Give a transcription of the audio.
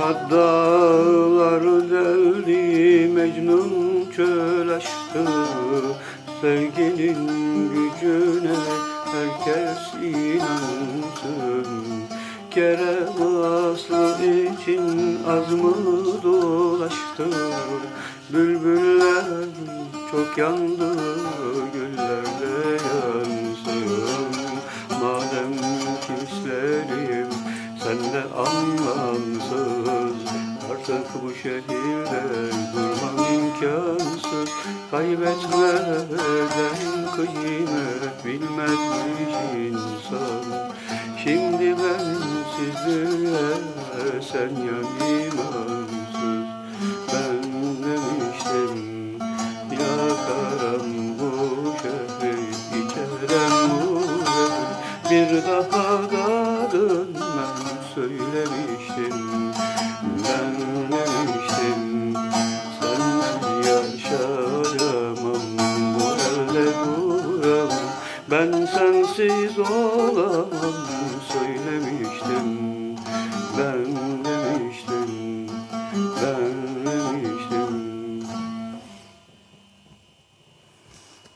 Dağlar deldi Mecnun çöl açtı Sevginin gücüne herkes inansın. Kerem aslı için az mı dolaştı Bülbüller çok yandı Artık bu şehirde durmam imkansız. Kaybetmeden kıymet bilmezmiş insan. Şimdi ben sizlere sen yan Ben demiştim yakarım bu şehri içerem bu Bir daha da dönmem söylemiştim Ben sensiz olamam